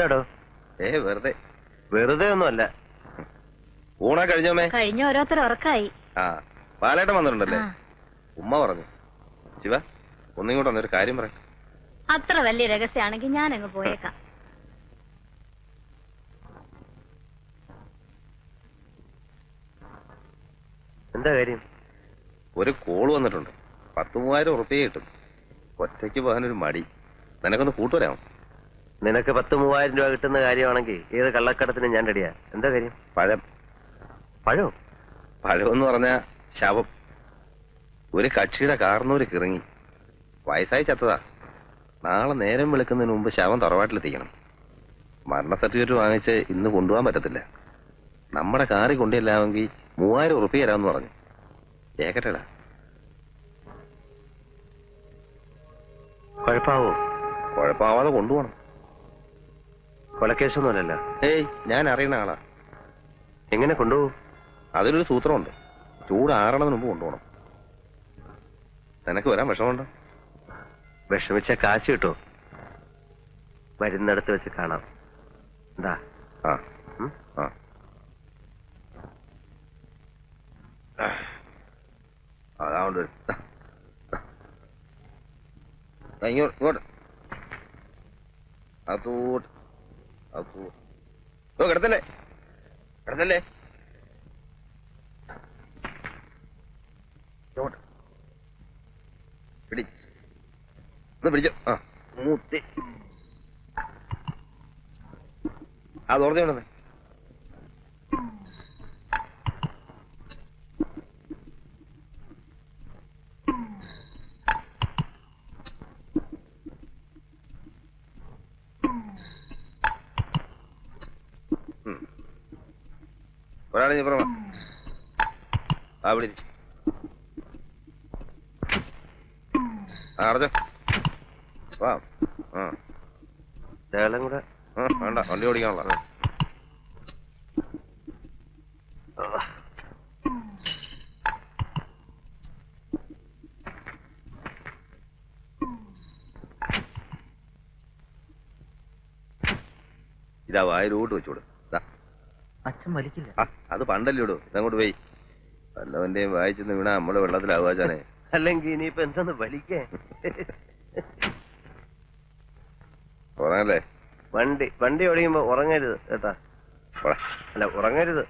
എന്താടോ? ഏ വെറുതെ. വെറുതെ ഒന്നുമല്ല. ഊണാ കഴിഞ്ഞോമേ? കഴിഞ്ഞ ഓരോരുത്തർ ഉറക്കായി. ആ പാലേട്ടം വന്നിട്ടുണ്ടല്ലേ? ഉമ്മ പറഞ്ഞു. ശിവ ഒന്നിങ്ങോട്ട് വന്നൊരു കാര്യം പറ. അത്ര വലിയ രഹസ്യമാണെങ്കിൽ ഞാൻ അങ്ങ് പോയേക്കാം. എന്താ കാര്യം? ഒരു കോൾ വന്നിട്ടുണ്ട്. പത്ത് മൂവായിരം ഉറുപ്പിക കിട്ടും. ഒറ്റയ്ക്ക് പോകാനൊരു മടി. നിനക്കൊന്ന് കൂട്ടുവരാമോ? നിനക്ക് പത്ത് മൂവായിരം രൂപ കിട്ടുന്ന കാര്യമാണെങ്കിൽ ഏത് കള്ളക്കടത്തിന് ഞാൻ റെഡിയാ? എന്താ കാര്യം? പഴം. പഴോ? പഴമെന്ന് പറഞ്ഞ ശവം. ഒരു കക്ഷിയുടെ കാർന്നൂര് കിറങ്ങി. വയസ്സായി ചത്തതാ. നാളെ നേരം വിളിക്കുന്നതിന് മുമ്പ് ശവം തറവാട്ടിലെത്തിക്കണം. മരണ സർട്ടിഫിക്കറ്റ് വാങ്ങിച്ച് ഇന്ന് കൊണ്ടുപോകാൻ പറ്റത്തില്ല. നമ്മുടെ കാറി കൊണ്ടുചെല്ലാമെങ്കിൽ മൂവായിരം ഉറുപ്പിക തരാമെന്ന് പറഞ്ഞു. കേക്കട്ടേടാ. കുഴപ്പാവോ? കുഴപ്പമാവാതെ കൊണ്ടുപോകണം. കൊലക്കേസൊന്നുമല്ലല്ലോ. ഏയ് ഞാൻ അറിയുന്ന ആളാ. എങ്ങനെ കൊണ്ടുപോകും അതിലൊരു സൂത്രമുണ്ട്. ചൂട് ആറണതിന് മുമ്പ് കൊണ്ടുപോകണം. നിനക്ക് വരാൻ വിഷമമുണ്ടോ? വിഷമിച്ച കാശ് കിട്ടോ വരുന്നിടത്ത് വെച്ച് കാണാം. എന്താ ആ? ആ. അതാണ്ട് ഇങ്ങോട്ട് ഇങ്ങോട്ട്. അതോട്ട്. ഓ ഇങ്ങോട്ട്. പിടി. പിടിച്ചോ. ആ. മൂത്തി. ആ തോർത്തി ഒരാളെ നീ പറഞ്ഞ ആ അടച്ചോ വാ. ആ. ശകലം കൂടെ. ആ, വേണ്ട. വണ്ടി ഓടിക്കാനുള്ള. ഇതാ വായ റൂട്ട് ദാ. അച്ഛൻ വലിക്കില്ല അത് പണ്ടല്ലേ ഇടൂ ഇതങ്ങോട്ട് പോയി. വല്ലവന്റെയും വായിച്ചെന്ന് വീണാ നമ്മൾ വെള്ളത്തിലാവാച്ചാനെ അല്ലെങ്കിൽ ഇനിയിപ്പോ എന്തെന്ന് വലിക്കേ? ഉറങ്ങല്ലേ? വണ്ടി വണ്ടി ഓടിക്കുമ്പോ ഉറങ്ങരുത് കേട്ടാ. അല്ല ഉറങ്ങരുത്.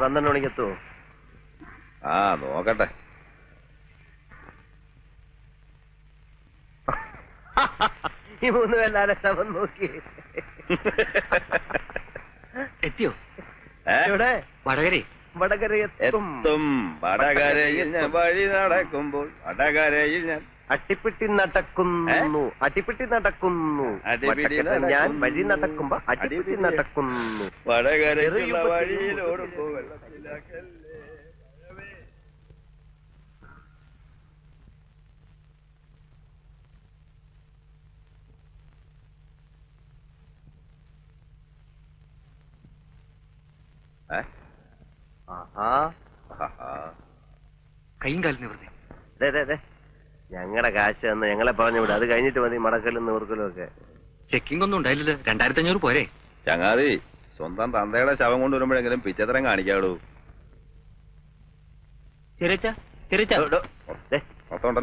ഒരു പന്ത്രണ്ട് മണിക്ക് എത്തുമോ ആ നോക്കട്ടെ. ഈ മൂന്ന് പേരുടെ ശവം നോക്കി? എത്തിയോ? ഏ? ഇവിടെ വടകരേ. വടകര എത്തും. എത്തും വടകരയിൽ ഞാൻ വഴി നടക്കുമ്പോൾ വടകരയിൽ ഞാൻ അട്ടിപ്പിട്ടി നടക്കുന്നു അട്ടിപ്പിട്ടി നടക്കുന്നു ഞാൻ നടക്കുന്നു. വഴി നടക്കുമ്പോ അട്ടിപ്പിട്ടി അടിപിടി. നടക്കുന്നു. കൈയും കാലിന് വെറുതെ ദേ, ദേ, ദേ. ഞങ്ങളുടെ കാശ് തന്ന് ഞങ്ങളെ പറഞ്ഞു വിടും. അത് കഴിഞ്ഞിട്ട് മതി മടക്കലും നൂർക്കലും ഒക്കെ. ചെക്കിംഗ് ഒന്നും ഉണ്ടായില്ലല്ലോ. രണ്ടായിരത്തി അഞ്ഞൂറ് പോരെ. ചങ്ങാതി സ്വന്തം തന്തയുടെ ശവം കൊണ്ടുവരുമ്പോഴെങ്കിലും പിച്ചത്തരം കാണിക്കാളൂ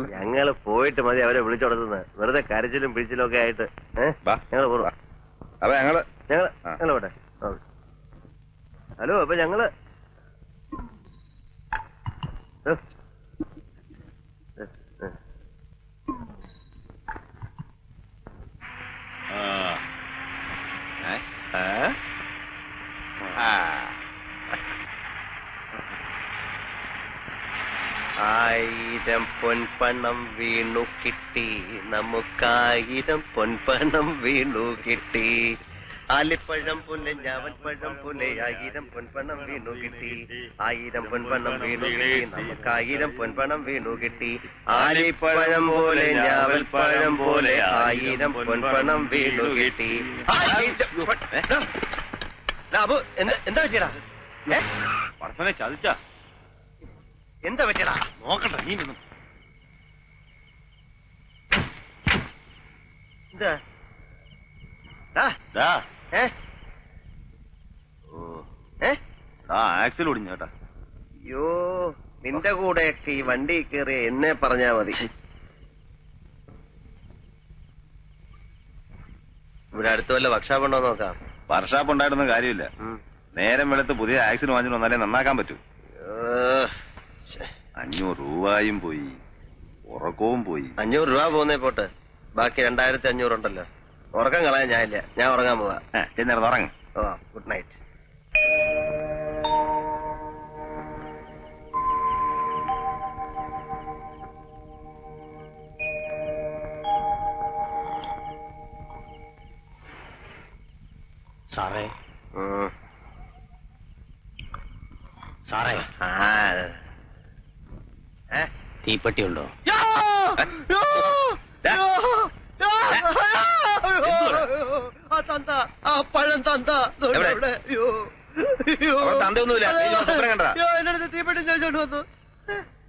ഞങ്ങൾ പോയിട്ട് മതി അവരെ വിളിച്ചോടത്തുന്നത് വെറുതെ കരച്ചിലും പിടിച്ചിലും ഒക്കെ ആയിട്ട്. ഞങ്ങൾ പോവാ അപ്പൊ ഞങ്ങൾ. ഞങ്ങൾ ഞങ്ങൾ പോട്ടെ. ഹലോ അപ്പൊ ഞങ്ങൾ ഏ. ഏ, ഏ. ആ. ഏ? ഏ? ആ. ആയിരം പൊൻപണം വീണു കിട്ടി. നമുക്കായിരം പൊൻപണം വീണു കിട്ടി. ആലിപ്പഴം പോലെ പഴം പോലെ ആയിരം പൊൻപണം വീണു കിട്ടി. ആയിരം പൊൻപണം വീണു കിട്ടി നമുക്ക് ആയിരം പൊൻപണം വീണു കിട്ടി. ആലിപ്പഴം പോലെ ഞാവൽ പഴം പോലെ ആയിരം പൊൻപണം വീണു കിട്ടി. എന്താ എന്താ പറ്റിയടാ? ചതിച്ച. എന്താ പറ്റിയടാ? നോക്കട്ടെ നീ നിന്നും. എന്താ? ആക്സിൽ ഒടിഞ്ഞു കേട്ടാ. അയ്യോ നിന്റെ കൂടെയൊക്കെ ഈ വണ്ടി കയറി എന്നെ പറഞ്ഞാ മതി. ഇവിടെ അടുത്ത് വല്ല വർക്ക്ഷോപ്പ് ഉണ്ടോ നോക്കാം. വർഷാപ്പ് ഉണ്ടായിരുന്ന കാര്യമില്ല. നേരം വെളുത്ത് പുതിയ ആക്സിൽ വാങ്ങിച്ചു വന്നാലേ നന്നാക്കാൻ പറ്റൂ. അഞ്ഞൂറ് രൂപയും പോയി. ഉറക്കവും പോയി. അഞ്ഞൂറ് രൂപ പോകുന്നേ പോട്ടെ. ബാക്കി രണ്ടായിരത്തി അഞ്ഞൂറുണ്ടല്ലോ ഉറക്കം കളയാൻ ഞാനില്ല. ഞാൻ ഉറങ്ങാൻ പോവാ. ചെന്നിരുന്ന് ഉറങ്ങ്. ഓ ഗുഡ് നൈറ്റ് സാറേ. സാറേ? തീപ്പെട്ടി ഉണ്ടോ ആ തന്ത ആ പഴം തന്ത ദോണ്ട് എവിടെ? ഇവിടെ. അയ്യോ. അയ്യോ. അവിടെ തന്തയൊന്നുമില്ല. നീ സ്വപ്നം കണ്ടതാ? അയ്യോ, എന്റെ അടുത്ത് തീപ്പെട്ടി ചോദിച്ചോണ്ട് വന്നു.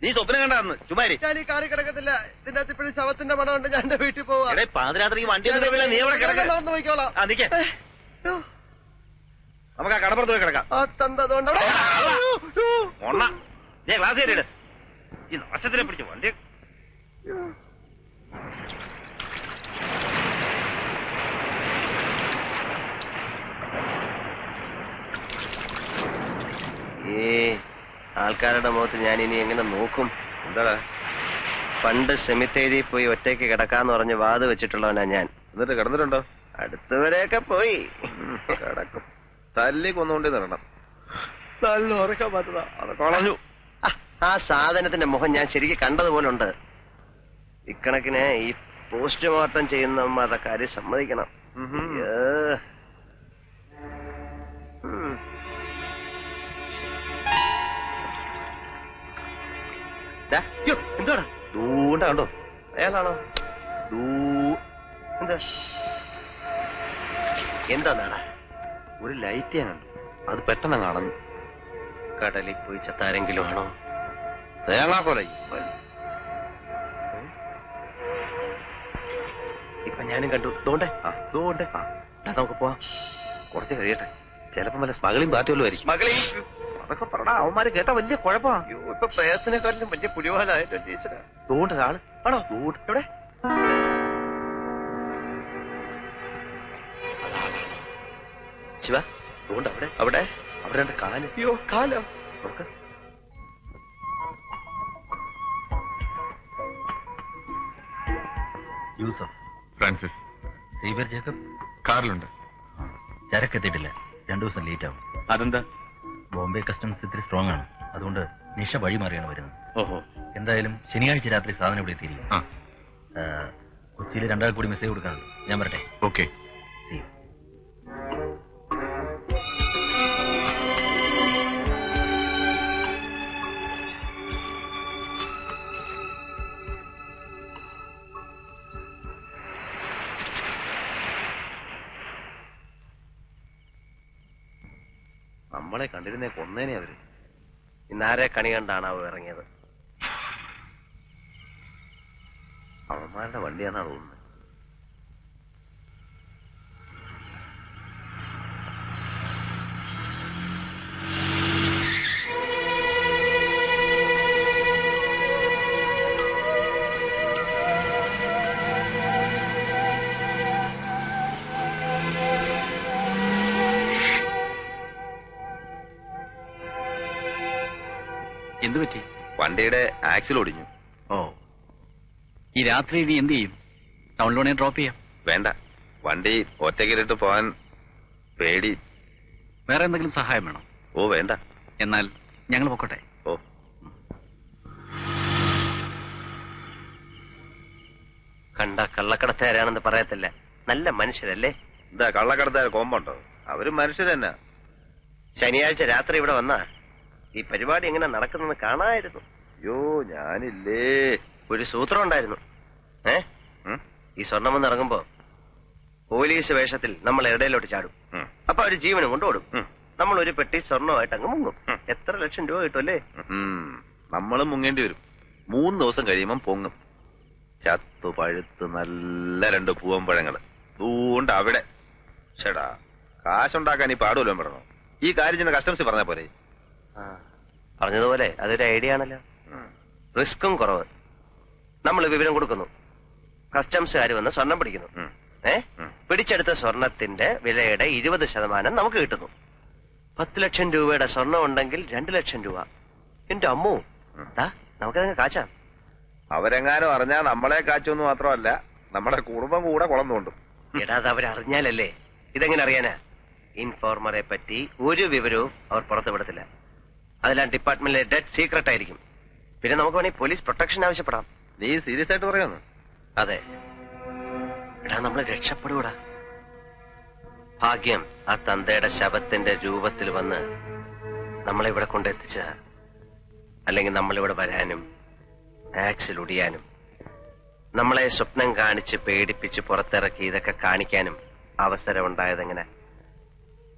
നീ സ്വപ്നം കണ്ടാന്ന് ചുമ്മാരി ഞാൻ ഈ കാറി കിടക്കത്തില്ല. ഇതിന്റെ അകത്ത് ഇപ്പോഴും ശവത്തിന്റെ മണം ഉണ്ട്. ഞാൻ എന്റെ വീട്ടിൽ പോവാ. എടേ പാതിരാത്രിക്ക് വണ്ടി നോക്കിക്കോളാം നീ പോയിക്കോളാം. നിക്കേ. നമുക്ക് ആ കടപ്പുറത്ത് പോയി കിടക്കാം. ക്ലാസ് കയറിയിട്ട് ഈ നാശത്തിനെ പിടിച്ച് വണ്ടി ഏ ആൾക്കാരുടെ മുഖത്ത് ഞാൻ ഇനി എങ്ങനെ നോക്കും? എന്താടാ? പണ്ട് സെമിത്തേരി പോയി ഒറ്റയ്ക്ക് കിടക്കാന്ന് പറഞ്ഞ് വാത് വെച്ചിട്ടുള്ളവനാ ഞാൻ. എന്നിട്ട് കിടന്നിട്ടുണ്ടോ? അടുത്തവരെയൊക്കെ പോയി. കിടക്കും. തല്ലി കൊന്നുകൊണ്ടേ നടണം. നല്ല ഉറക്കം പറ്റതാ അത് കളഞ്ഞു. ആ സാധനത്തിന്റെ മുഖം ഞാൻ ശരിക്കും കണ്ടതുപോലുണ്ട്. ഇക്കണക്കിന് ഈ പോസ്റ്റ്മോർട്ടം ചെയ്യുന്നവന്മാരുടെ കാര്യം സമ്മതിക്കണം. ഏ. എന്തുവാടാ ദൂണ്ട കണ്ടോ? അയാളാണോ? ദൂ എന്താ? എന്താ നാടാ? ഒരു ലൈറ്റ് ഞാൻ കണ്ടു. അത് പെട്ടെന്ന് കാണുന്നു. കടലിൽ പോയി ചത്താരെങ്കിലും ആണോ? തേങ്ങാക്കൊല ഇപ്പൊ ഞാനും കണ്ടു. തോണ്ടേ ആ ദൂണ്ട്. ആ നമുക്ക് പോവാം. കുറച്ച് കഴിയട്ടെ. ചിലപ്പോ വല്ല സ്മഗളിയും പാറ്റുമല്ലോ ആയിരിക്കും. മകളെ അതൊക്കെ പറടാ അവന്മാര് കേട്ട വലിയ കുഴപ്പമാണ് അയ്യോ ഇപ്പൊ പ്രയത്നക്കാട്ടിലും വലിയ പുലിവാലായിട്ട് ടീച്ചറാ. ടീച്ചറെ ഒരാൾ. ആണോ? എവിടെ? ശിവ ദൂണ്ട് അവിടെ. അവിടെ? അവിടെ രണ്ട് കാൽ. അയ്യോ കാലോ? നോക്ക. യൂസഫ്. ഫ്രാൻസിസ്. സീബർ ജേക്കബ്. കാറിലുണ്ട്. ചരക്കെത്തിയിട്ടില്ല. രണ്ടു ദിവസം ലേറ്റ് ആവും. അതെന്താ? ബോംബെ കസ്റ്റംസ് ഇത്തിരി സ്ട്രോങ് ആണ്. അതുകൊണ്ട് നിഷ വഴി മാറിയാണ് വരുന്നത്. ഓഹോ. എന്തായാലും ശനിയാഴ്ച രാത്രി സാധനം ഇവിടെ എത്തിയിരിക്കും കൊച്ചിയിൽ രണ്ടാൾ കൂടി മെസ്സേജ് കൊടുക്കാനുണ്ട്. ഞാൻ വരട്ടെ. ഓക്കെ നമ്മളെ കണ്ടിരുന്നേ കൊന്നേനെ അവർ. ഇന്നാരെ കണി കണ്ടാണ് അവ ഇറങ്ങിയത്. അവന്മാരുടെ വണ്ടിയാണ് തോന്നുന്നത് എന്തു പറ്റി? വണ്ടിയുടെ ആക്സിൽ ഒടിഞ്ഞു. ഓ. ഈ രാത്രി ഇനി എന്ത് ചെയ്യും? ടൗണിൽ ഡ്രോപ്പ് ചെയ്യാം. വേണ്ട. വണ്ടി ഒറ്റയ്ക്കിലിട്ട് പോകാൻ പേടി. വേറെ എന്തെങ്കിലും സഹായം വേണം? ഓ വേണ്ട. എന്നാൽ ഞങ്ങൾ പൊക്കോട്ടെ. ഓ. കണ്ട കള്ളക്കടത്തുകാരാണെന്ന് പറയത്തില്ല. നല്ല മനുഷ്യരല്ലേ? എന്താ കള്ളക്കടത്തുകാർ കോമ്പുണ്ടോ? അവർ മനുഷ്യരെന്നാ. ശനിയാഴ്ച രാത്രി ഇവിടെ വന്നാ ഈ പരിപാടി എങ്ങനെ നടക്കുന്നെന്ന് കാണായിരുന്നു. അയ്യോ ഞാനില്ലേ. ഒരു സൂത്രം ഉണ്ടായിരുന്നു. ഏ? ഈ സ്വർണം വന്ന് ഇറങ്ങുമ്പോ പോലീസ് വേഷത്തിൽ നമ്മൾ ഇടയിലോട്ട് ചാടും. അപ്പൊ അവർ ജീവനും കൊണ്ടുപോടും നമ്മൾ ഒരു പെട്ടി സ്വർണമായിട്ട് അങ്ങ് മുങ്ങും. എത്ര ലക്ഷം രൂപ കിട്ടും അല്ലേ. നമ്മളും മുങ്ങേണ്ടി വരും. മൂന്ന് ദിവസം കഴിയുമ്പം പൊങ്ങും. ചത്തു പഴുത്ത് നല്ല രണ്ട് പൂവൻ പഴങ്ങൾ ദൂണ്ട് അവിടെ. ചേടാ കാശുണ്ടാക്കാൻ ഈ പാടുമല്ലോ പറഞ്ഞോ. ഈ കാര്യം ചെന്ന് കസ്റ്റംസ് പറഞ്ഞ ആ, പറഞ്ഞതുപോലെ അതൊരു ഐഡിയ ആണല്ലോ. റിസ്ക്കും കുറവ്. നമ്മൾ വിവരം കൊടുക്കുന്നു. കസ്റ്റംസുകാർ വന്ന് സ്വർണം പിടിക്കുന്നു. ഏ? പിടിച്ചെടുത്ത സ്വർണത്തിന്റെ വിലയുടെ ഇരുപത് ശതമാനം നമുക്ക് കിട്ടുന്നു. പത്ത് ലക്ഷം രൂപയുടെ സ്വർണം ഉണ്ടെങ്കിൽ രണ്ട് ലക്ഷം രൂപ. എന്റെ അമ്മു നമുക്കതങ്ങ് കാച്ചാം. അവരെങ്ങാനും അറിഞ്ഞാൽ നമ്മളെ കാച്ചൊന്നും മാത്രമല്ല നമ്മുടെ കുടുംബം കൂടെ കുളം ഇടാതെ അവരറിഞ്ഞാലല്ലേ? ഇതെങ്ങനെ അറിയാനാ? ഇൻഫോർമറെ പറ്റി ഒരു വിവരവും അവർ പുറത്തു വിടത്തില്ല അതെല്ലാം ഡിപ്പാർട്ട്മെന്റിലെ ഡെഡ് സീക്രട്ട് ആയിരിക്കും. പിന്നെ നമുക്ക് വേണമെങ്കിൽ പോലീസ് പ്രൊട്ടക്ഷൻ ആവശ്യപ്പെടാം. നീ സീരിയസ് ആയിട്ട് പറയുന്നു? അതെ. എടാ നമ്മൾ രക്ഷപ്പെടൂടാ ഭാഗ്യം ആ തന്തയുടെ ശവത്തിന്റെ രൂപത്തിൽ വന്ന് നമ്മളെ ഇവിടെ കൊണ്ടെത്തിച്ച അല്ലെങ്കിൽ നമ്മളിവിടെ വരാനും ആക്സിൽ ഒടിയാനും നമ്മളെ സ്വപ്നം കാണിച്ച് പേടിപ്പിച്ച് പുറത്തിറക്കി ഇതൊക്കെ കാണിക്കാനും അവസരം ഉണ്ടായതെങ്ങനെ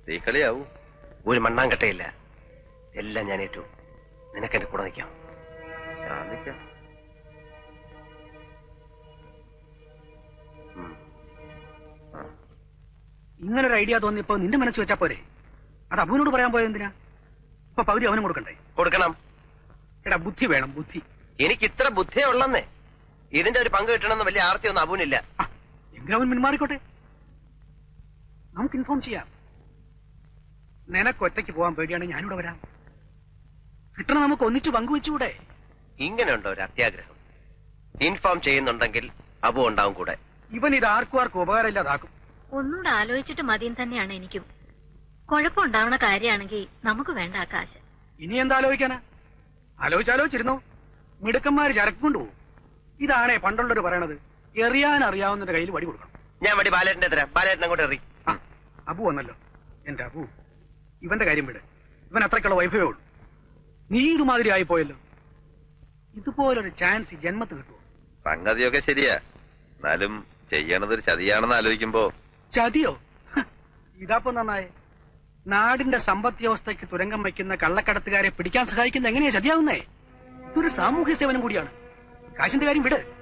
തീക്കളിയാവൂ ഒരു മണ്ണാങ്കട്ടയില്ല. എല്ലാം ഞാൻ ഏറ്റു. നിനക്ക് എന്റെ കൂടെ നിൽക്കാം. ഞാൻ നിൽക്കാം. ഉം. ഇങ്ങനൊരു ഐഡിയ തോന്നിയപ്പോ നിന്റെ മനസ്സ് വെച്ചാ പോരെ. അത് അബുവിനോട് പറയാൻ പോയത് എന്തിനാ? ഇപ്പൊ പകുതി അവനും കൊടുക്കണ്ടേ? കൊടുക്കണം. എടാ ബുദ്ധി വേണം ബുദ്ധി. എനിക്ക് ഇത്ര ബുദ്ധിയേ ഉള്ളന്നേ. ഇതിന്റെ ഒരു പങ്ക് കിട്ടണമെന്ന് വലിയ ആർത്തിയൊന്നും അബുവിനില്ല. എങ്കിലും അവൻ പിന്മാറിക്കോട്ടെ. നമുക്ക് ഇൻഫോം ചെയ്യാം. നിനക്ക് ഒറ്റയ്ക്ക് പോകാൻ പേടിയാണ് ഞാനിവിടെ വരാം. കിട്ടണം നമുക്ക് ഒന്നിച്ച് പങ്കുവെച്ചുകൂടെ? ഇങ്ങനെയുണ്ടോ ഒരു അത്യാഗ്രഹം? ഇൻഫോം ചെയ്യുന്നുണ്ടെങ്കിൽ അബു ഉണ്ടാവും കൂടെ. ഇവൻ ഇത് ആർക്കും ആർക്കും ഉപകാരമില്ലാതാക്കും. ഒന്നുകൂടെ ആലോചിച്ചിട്ട് മതിയും തന്നെയാണ് എനിക്കും. കുഴപ്പമുണ്ടാവണ കാര്യമാണെങ്കിൽ നമുക്ക് വേണ്ട ആ കാശ് ഇനി എന്താ ആലോചിക്കാനാ? ആലോചിച്ചാലോചിച്ചിരുന്നു മിടുക്കന്മാര് ചരക്കൊണ്ടു കൊണ്ടുപോകും ഇതാണേ പണ്ടുള്ളവർ പറയണത്. എറിയാൻ അറിയാവുന്നതിന്റെ കയ്യിൽ വടി കൊടുക്കണം. ഞാൻ വടി ബാലേട്ടന്റെ തരാം. ബാലേട്ടൻ അങ്ങോട്ട് എറി. ആ അബു വന്നല്ലോ. എന്റെ അബു ഇവന്റെ കാര്യം വിട്. ഇവൻ അത്രയ്ക്കുള്ള വൈഭവേ ഉള്ളൂ. നീ ഇതുമാതിരി ആയിപ്പോയല്ലോ ഇതുപോലൊരു ചാൻസ് ജന്മത്തിൽ ജന്മത്ത് കിട്ടുമോ സംഗതിയൊക്കെ ശരിയാ. എന്നാലും ചെയ്യണതൊരു ചതിയാണെന്ന് ആലോചിക്കുമ്പോ ചതിയോ? ഇതാപ്പോ നന്നായി. നാടിന്റെ സമ്പദ് വ്യവസ്ഥയ്ക്ക് തുരങ്കം വയ്ക്കുന്ന കള്ളക്കടത്തുകാരെ പിടിക്കാൻ സഹായിക്കുന്ന എങ്ങനെയാ ചതിയാവുന്നേ? ഇതൊരു സാമൂഹ്യ സേവനം കൂടിയാണ്. കാശിന്റെ കാര്യം വിട്.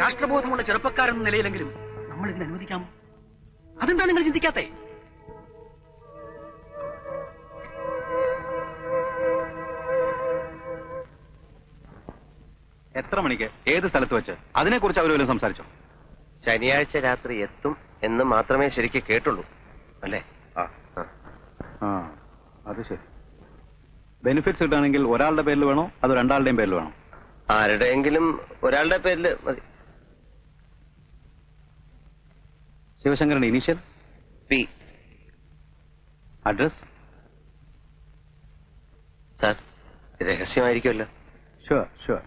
രാഷ്ട്രബോധമുള്ള ചെറുപ്പക്കാരെന്ന നിലയിലെങ്കിലും നമ്മൾ ഇതിന് അനുവദിക്കാമോ? അതെന്താ നിങ്ങൾ ചിന്തിക്കാത്തേ? എത്ര മണിക്ക്? ഏത് സ്ഥലത്ത് വെച്ച്? അതിനെക്കുറിച്ച് അവർ വല്ലതും സംസാരിച്ചോ? ശനിയാഴ്ച രാത്രി എത്തും എന്ന് മാത്രമേ ശരിക്ക് കേട്ടുള്ളൂ. അല്ലേ? ആ ആ. ആ അത് ശരി. ബെനിഫിറ്റ്സ് കിട്ടുകയാണെങ്കിൽ ഒരാളുടെ പേരിൽ വേണോ? അതോ രണ്ടാളുടെയും പേരിൽ വേണോ? ആരുടെയെങ്കിലും ഒരാളുടെ പേരിൽ മതി. Sivasankaran initial P. Address sir രഹസ്യമായിരിക്കുമല്ലോ. Sure sure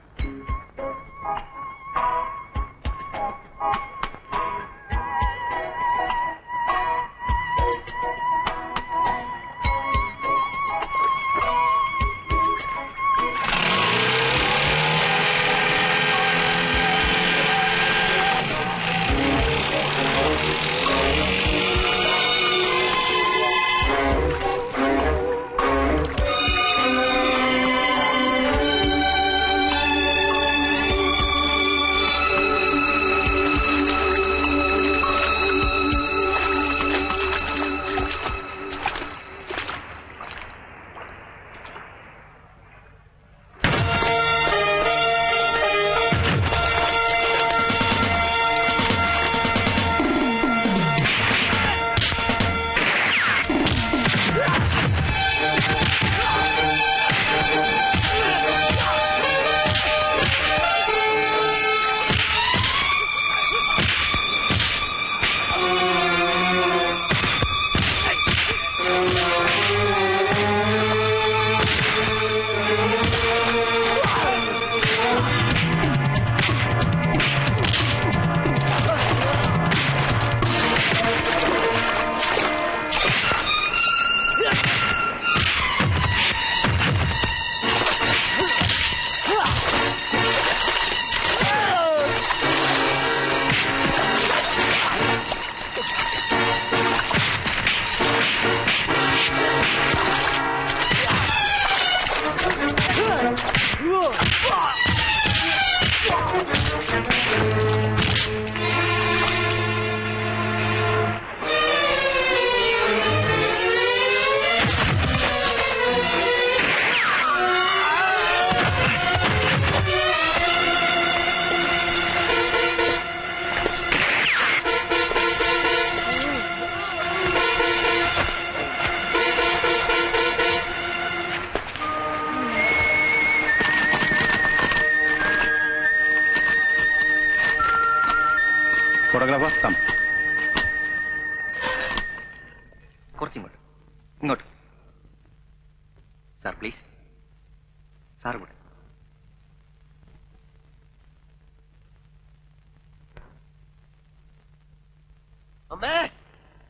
അമ്മേ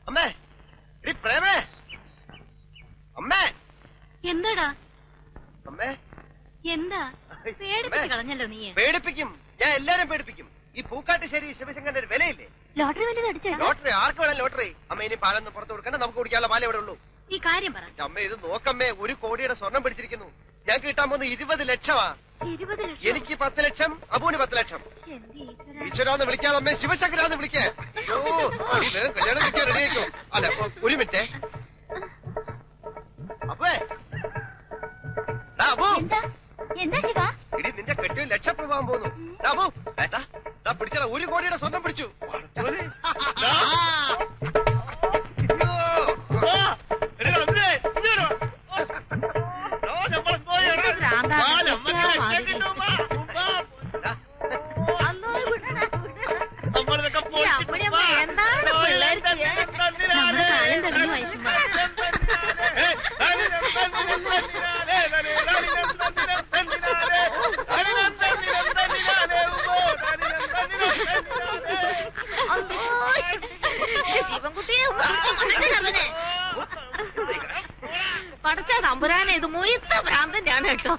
അമ്മേ എടി പ്രേമേ. അമ്മേ. എന്താടാ? അമ്മേ. എന്താ? പേടിപ്പിച്ച് കളഞ്ഞല്ലോ നീ പേടിപ്പിക്കും. ഞാൻ എല്ലാരും പേടിപ്പിക്കും. ഈ പൂക്കാട്ടുശ്ശേരി ശിവശങ്കരന്റെ ഒരു വിലയില്ലേ? ലോട്ടറി വല്ലതും അടിച്ചേട്ടാ ലോട്ടറി ആർക്ക് വേണം ലോട്ടറി. അമ്മ ഇനി പാലൊന്നും പുറത്തു കൊടുക്കണ്ട. നമുക്ക് കുടിക്കാനുള്ള പാലേ ഇവിടെ ഉള്ളൂ. ഈ കാര്യം പറ. അമ്മ ഇത് നോക്കമ്മേ ഒരു കോടിയുടെ സ്വർണം പിടിച്ചിരിക്കുന്നു. ഞാൻ കിട്ടാൻ പോകുന്ന ഇരുപത് ലക്ഷമാ. എനിക്ക് പത്ത് ലക്ഷം അബുവിന് പത്ത് ലക്ഷം. ഈശ്വരാന്ന് വിളിക്കാതെ അമ്മേ ശിവശങ്കരാന്ന് വിളിക്കേ. ഓ ഇത് കല്യാണം കഴിക്കാൻ റെഡി ആയിക്കോ അല്ല ഒരു മിനിറ്റ്. അപ്പേ. ഡാ, അബു എന്താ? എന്താ ശിവ? ഇടി നിന്റെ കെട്ടിയും ലക്ഷപ്രഭാവം പോന്നു. ഡാ, അബു ഏട്ടാ ഡാ പിടിച്ചടാ. ഒരു കോടിയുടെ സ്വർണം പിടിച്ചു. തമ്പുരാനെ ഇത് മുയത്ത ഭ്രാന്തന്റെ ആണ് കേട്ടോ.